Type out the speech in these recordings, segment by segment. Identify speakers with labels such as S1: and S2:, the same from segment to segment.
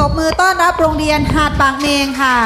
S1: ตบมือต้อนรับโรงเรียนหาดปากเมงค่ะ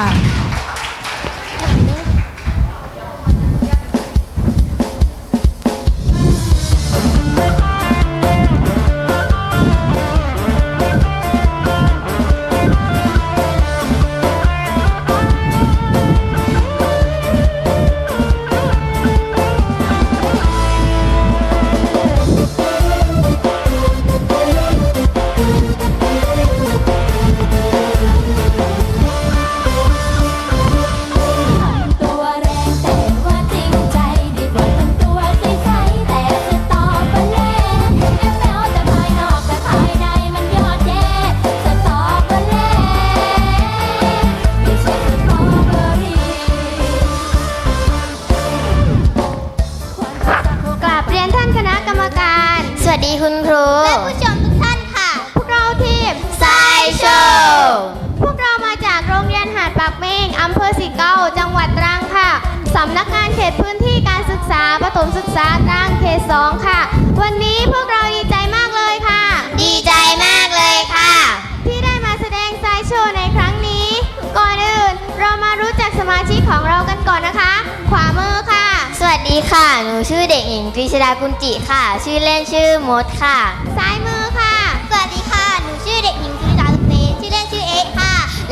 S2: ปากเมงอำเภอสิเกาจังหวัดตรังค่ะ สำนักงานเขตพื้นที่การศึกษาประถมศึกษาตรังเขตสองค่ะ วันนี้พวกเราดีใจมากเลยค่ะ ดีใจมากเลยค่ะ ที่ได้มาแสดงไซโชว์ในครั้งนี้ ก่อนอื่นเรามารู้จักสมาชิกของเรากันก่อนนะคะ ขวามือค่ะ
S3: สวัสดีค่ะ หนูชื่อเด็กหญิงกฤษดากุลจิค่ะ ชื่อเล่นชื่อมดค่ะ
S2: ซ้ายมือ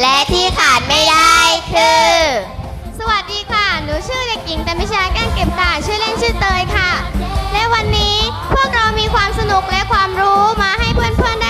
S3: และที่ขาดไม่ได้คือ
S2: สวัสดีค่ะ หนูชื่อเด็กหญิงแต่มิชาแก้งเก็บกาชื่อเล่นชื่อเตยค่ะ และวันนี้พวกเรามีความสนุกและความรู้มาให้เพื่อนๆได้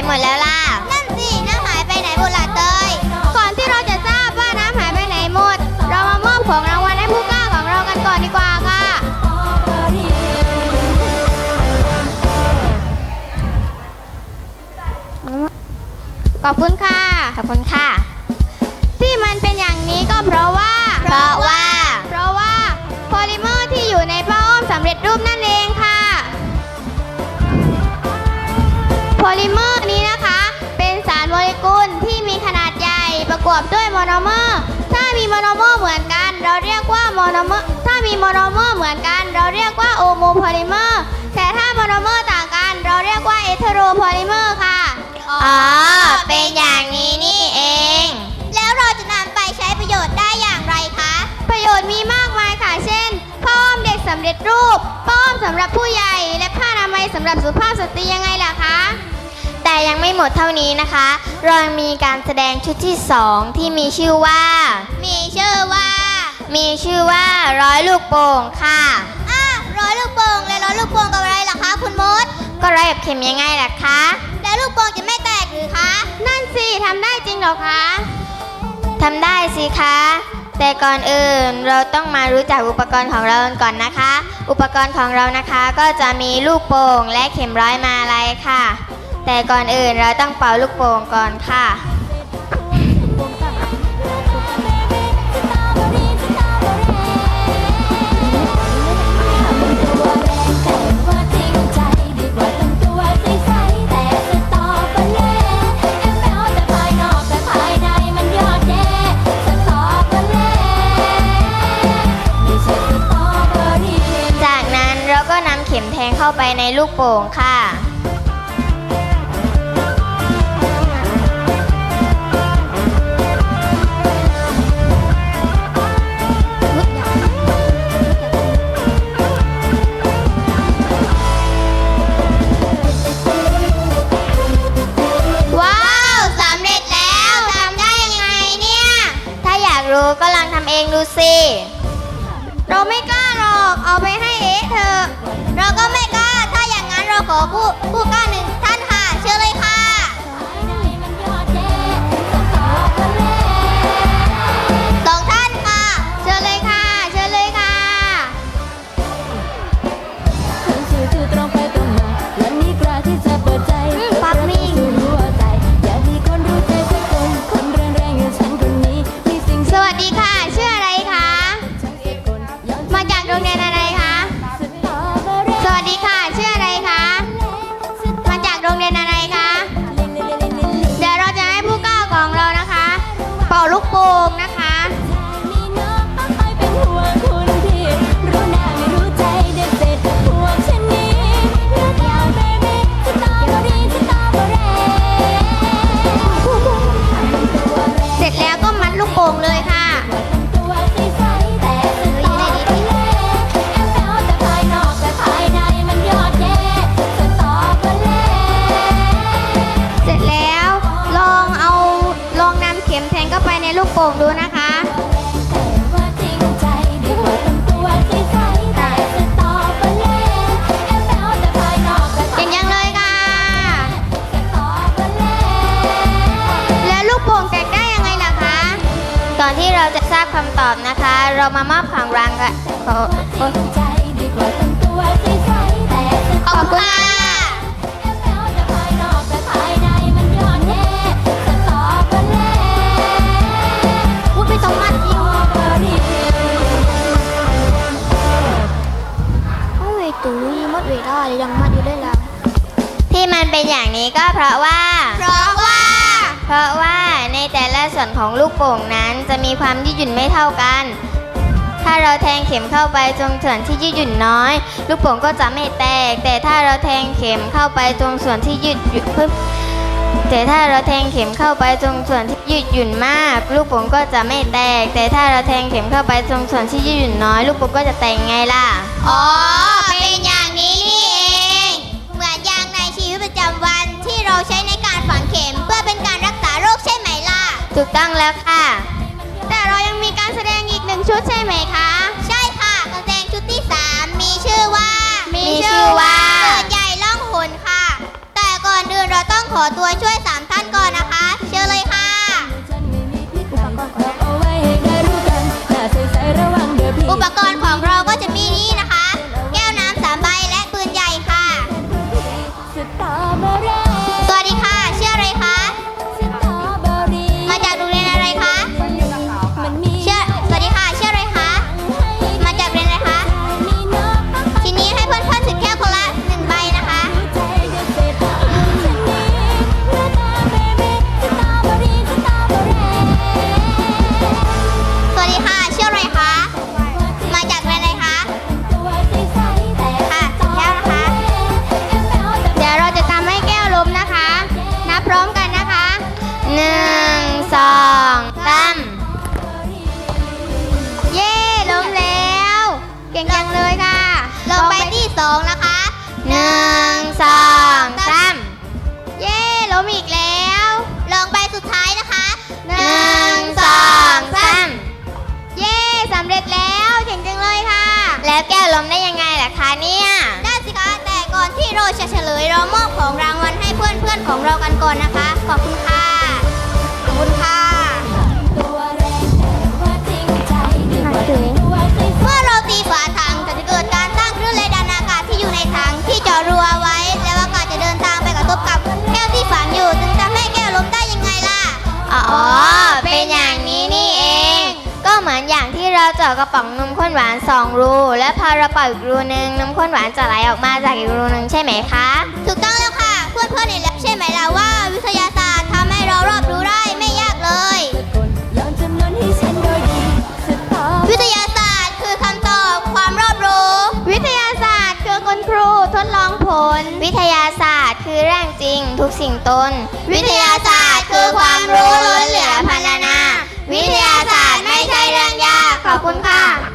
S2: หายไปหมดแล้วล่ะ นั่นสิ น้ำหา
S4: ย
S2: ไปไหน
S4: หมดล่ะเต
S2: ย ก่อนที่เราจะ
S3: ท
S2: ราบว่าน้ำหายไปไหนหมด เรามามอบของรางวัลให้ผู้กล้าของเรากันก่อนดีกว่าค่ะ ขอบคุณค่ะ
S3: ขอบคุณค่ะ
S2: ที่มันเป็นอย่างนี้ก็เพราะว่า
S3: เพราะว่า
S2: เพราะว่าโพลิเมอร์ที่อยู่ในผ้าอ้อมสำเร็จรูป อบด้วยโมโนเมอร์ถ้ามีโมโนเมอร์เหมือนกัน เราเรียกว่าโมโนเมอร์ถ้ามีโมโนเมอร์เหมือนกัน เราเรียกว่าโอโมโพลิเมอร์แต่ถ้าโมโนเมอร์ต่างกัน เราเรียกว่าเอเทโรโพลิเมอร์ค่ะ
S3: อ๋อเป็นอย่างนี้นี่เอง แล้วเราจะนำไปใช้ประโยชน์ได้อย่างไรคะ
S2: ประโยชน์มีมากมายค่ะ เช่นผ้าอ้อมเด็กสำเร็จรูปผ้าอ้อมสำหรับผู้ใหญ่ และผ้าอนามัยสำหรับสุภาพสตรียังไงล่ะคะ
S3: แต่ยังไม่หมดเท่านี้นะคะ เรายังมีการแสดงชุดที่2ที่มีชื่อว่า
S2: มีชื่อว่า
S3: มีชื่อว่าร้อยลูกโป่งค่ะ
S2: อะร้อยลูกโป่งและร้อย
S3: อลูกโป่งกับอะไรล่ะคะคุณมด
S4: ก็ร้อยกับเข็มยังไงล่ะคะ
S3: แล้วลูกโป่งจะไม่แตกหรือคะ
S4: นั่นสิทำได้จริงเหรอคะทำได้สิคะ แต่ก่อนอื่นเราต้องมารู้จักอุปกรณ์ของเรากันก่อนนะคะ อุปกรณ์ของเรานะคะก็จะมีลูกโป่งและเข็มร้อยมาลัยค่ะ แต่ก่อนอื่นเราต้องเป่าลูกโป่งก่อนค่ะ
S5: จากนั้นเรา
S4: ก็นำเข็มแทงเข้าไปในลูกโป่งค่ะ
S3: เอ๊ะเธอะ เราก็ไม่กล้า ถ้าอย่างนั้นเราขอผู้ผู้กล้า
S5: อ
S3: น
S5: ที่เราจะ
S4: ท
S5: ราบ
S4: คำตอบนะคะ เรามามอบของรางวัลขอโอ๊ย
S5: ใจดีกว่าทำตัวใสๆแต่ส
S4: ขอบคุณค่ะ
S5: แอบแป๋วแต่ภายนอกแต่ภายในมันยอดแย่สตอเบอร์เล่
S4: พูดไปตรงมัด
S5: สตอเบอร์รี่
S4: โอ้ยตุ้ยมดเวลายังมัดอยู่ได้แล้วที่มันเป็นอย่างนี้ก็เพราะว่า
S3: เพราะว่า
S4: เพราะว่า แต่ละส่วนของลูกโป่งนั้นจะมีความยืดหยุ่นไม่เท่ากัน ถ้าเราแทงเข็มเข้าไปตรงส่วนที่ยืดหยุ่นน้อย ลูกโป่งก็จะไม่แตก แต่ถ้าเราแทงเข็มเข้าไปตรงส่วนที่ยืดหยุ่นปึ๊บแต่ถ้าเราแทงเข็มเข้าไปตรงส่วนที่ยืดหยุ่นมาก ลูกโป่งก็จะไม่แตก แต่ถ้าเราแทงเข็มเข้าไปตรงส่วนที่ยืดหยุ่นน้อย ลูกโป่งก็จะแตกไงล่ะ
S3: อ๋อ
S4: ถูกต้องแล้วค่ะ แต่เรายังมีการแสดงอีกหนึ่งชุดใช่ไหมคะ
S3: ใช่ค่ะการแสดงชุดที่ 3 มีชื่อว่า
S4: มี
S3: มี
S4: ชื่อว่า
S3: เดินใหญ่ล่องหนค่ะ แต่ก่อนอื่นเราต้องขอตัวช่วย3ท่านก่อนนะคะ เชิญเลยค่ะ
S5: ฉันไม่มีพิษภัยบอกเอาไว้ให้ได้รู้กันหน้าใสๆระวังเด้อพี่
S3: อุปกรณ์ของเรา จะเฉล
S5: ยเราม
S3: อบของรา
S5: ง
S3: วัลให้เพื่อน
S5: เพื่
S3: อนของเรากันก่อนนะคะ ขอบคุณค่ะ ขอบคุณค่ะ
S6: เมื่
S3: อเราตีฝาถังจะเกิดการ เราเจาะ
S4: กระป๋องนมข้นหวานสองรูและพอเราเป่าอีกรูหนึ่งนมข้นหวานจะไหลออกมาจากอีกรูหนึ่งใช่ไหมคะ
S3: ถูกต้องแล้วค่ะ เพื่อนๆเห็นแล้วใช่ไหมล่ะว่า วิทยาศาสตร์ทำให้เรารอบรู้ได้ไม่ยากเลย
S6: กลย้อนจำนวนให้ฉันโดยดีสตอ
S3: วิทยาศาสตร์คือคำตอบความรอบรู้
S4: วิทยาศาสตร์คือคุณครูทดลองผล วิทยาศาสตร์คือเรื่องจริงทุกสิ่งตน
S3: วิทยาศาสตร์คือความรู้ล้นเหลือพลั ขอบคุณค่ะ